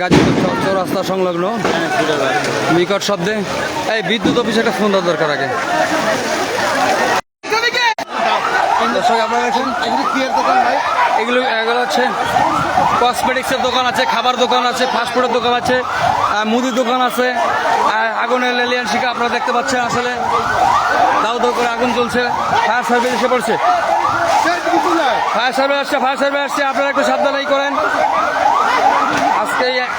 গাজীপুর চৌরাস্তা সংলগ্ন? বিকট শব্দে? এই বিদ্যুৎ অফিসে একটা ফোন দেওয়ার দরকার আগে। দর্শক আপনারা দেখছেন? এগুলো এগুলো হচ্ছে কসমেটিক্সের দোকান আছে খাবার দোকান আছে ফাস্টফুডের দোকান আছে মুদির দোকান আছে আগুনের লেলিয়ান শিকা আপনারা দেখতে পাচ্ছেন আসলে। দাউ দাউ করে আগুন চলছে ফায়ার সার্ভিস এসে পড়ছে। ফায়ার সার্ভিস আসছে, ফায়ার সার্ভিস আসছে, আপনারা একটু সাবধানেই করেন। আজকে এই-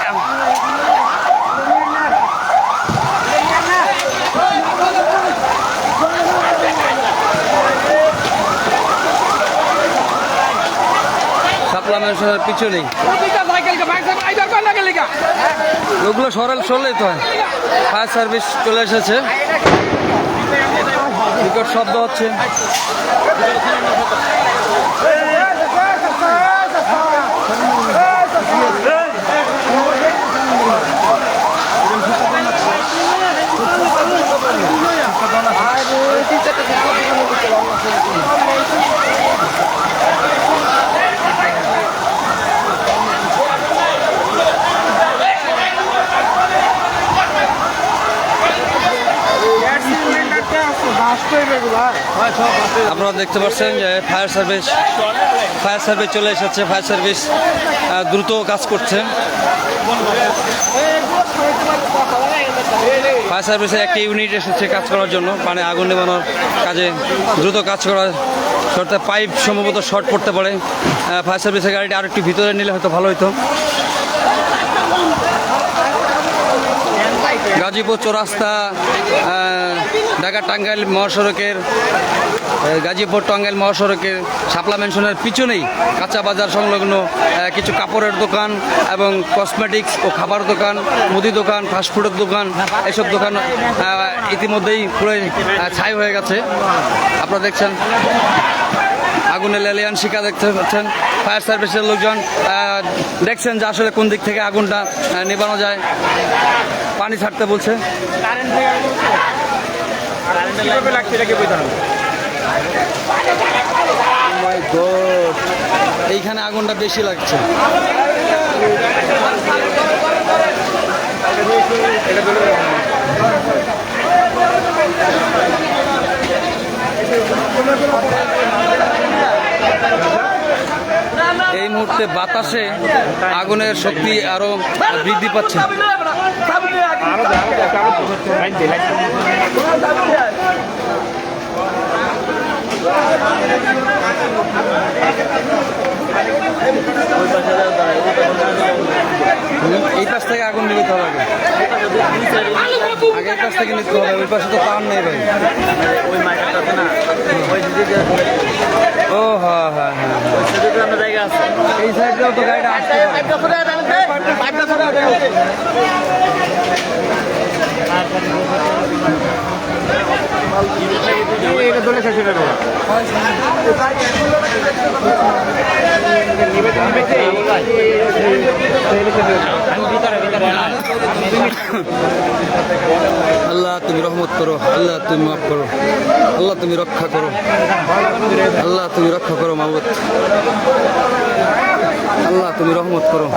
সাপ্লামেন্টের পিছু নেই। প্রতিটা সাইকেলকে বাইক সাইকেল আইবার কর না গেলে গা ওগুলো সরল সরলেই তো ফায়ার সার্ভিস চলে এসেছে। বিকট শব্দ হচ্ছে। আপনারা দেখতে পাচ্ছেন যে ফায়ার সার্ভিস ফায়ার সার্ভিস চলে এসেছে, ফায়ার সার্ভিস দ্রুত কাজ করছে। ফায়ার সার্ভিসের একটি ইউনিট এসেছে কাজ করার জন্য মানে আগুন নেবানোর কাজে দ্রুত কাজ করার শর্তে পাইপ সম্ভবত শর্ট পড়তে পারে। ফায়ার সার্ভিসের গাড়িটা আর একটু ভিতরে নিলে হয়তো ভালো হতো গাজীপুর চৌরাস্তা ঢাকা টাঙ্গাইল মহাসড়কের গাজীপুর টাঙ্গাইল মহাসড়কের শাপলা মেনশনের পিছনেই কাঁচা বাজার সংলগ্ন কিছু কাপড়ের দোকান এবং কসমেটিক্স ও খাবার দোকান, মুদি দোকান ফাস্টফুডের দোকান, এসব দোকান ইতিমধ্যেই পুরো ছাই হয়ে গেছে। আপনারা দেখছেন? আগুনে লেলিয়ান শিকা দেখতে পাচ্ছেন। ফায়ার সার্ভিসের লোকজন দেখছেন যে আসলে কোন দিক থেকে আগুনটা নেভানো যায়। পানি ছাড়তে বলছে। এইখানে আগুনটা বেশি লাগছে। এই মুহূর্তে বাতাসে আগুনের শক্তি আরও বৃদ্ধি পাচ্ছে হুম, এই পাশ থেকে আগুন নিতে হবে আগে আলু আগে থেকে নিতে হবে ওই পাশে তো পান নেই ভাই। ওই মাঠটা না? ওই দিকে ও হ্যাঁ হ্যাঁ হ্যাঁ। আমরা জায়গা আছে। এই সাইডেও তো গাড়িটা পারে। এটা দলে শেষ হয়ে আল্লাহ তুমি রহমত করো আল্লাহ তুমি মাফ করো আল্লাহ তুমি রক্ষা করো আল্লাহ তুমি রক্ষা করো মাহবুদ আল্লাহ তুমি রহমত করো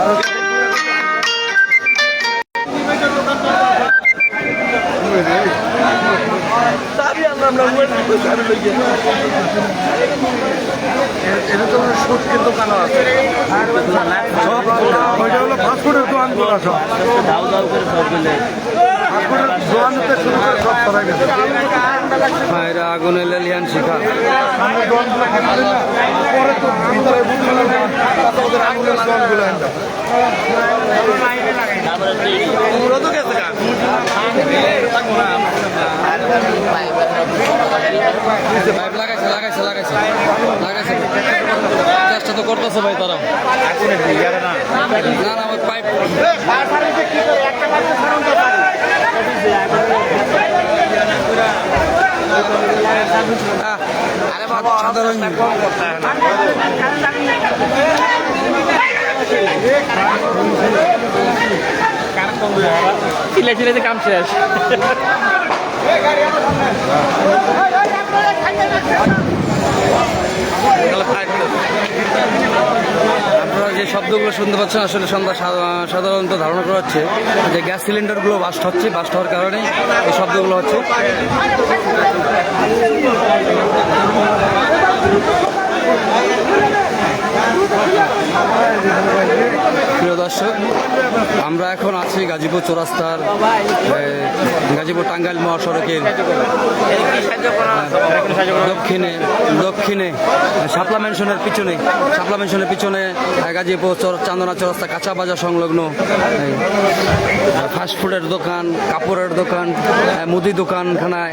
এটা তো আছে ওইটা হলো সব দাও দাও করে সব এটা আগুনে লেলিয়ান শিখা। লাগাইছে লাগাইছে লাগাইছে। লাগাইছে। চেষ্টা তো করতেছে ভাই তারা না। না আমার পাইপ। সাধারণ চিল্লাই যে কাম শেষ। আপনারা যে শব্দগুলো শুনতে পাচ্ছেন, আসলে সন্ধ্যা সাধারণত ধারণা করা হচ্ছে যে গ্যাস সিলিন্ডারগুলো বাস্ট হচ্ছে, বাস্ট হওয়ার কারণে এই শব্দগুলো হচ্ছে। প্রিয় দর্শক আমরা এখন আছি গাজীপুর চৌরাস্তার গাজীপুর টাঙ্গাইল মহাসড়কের দক্ষিণে দক্ষিণে শাপলা মেনশনের পিছনে শাপলা মেনশনের পিছনে গাজীপুর চর- চান্দনা চৌরাস্তা কাঁচা বাজার সংলগ্ন ফাস্টফুডের দোকান কাপড়ের দোকান মুদি দোকানখানায়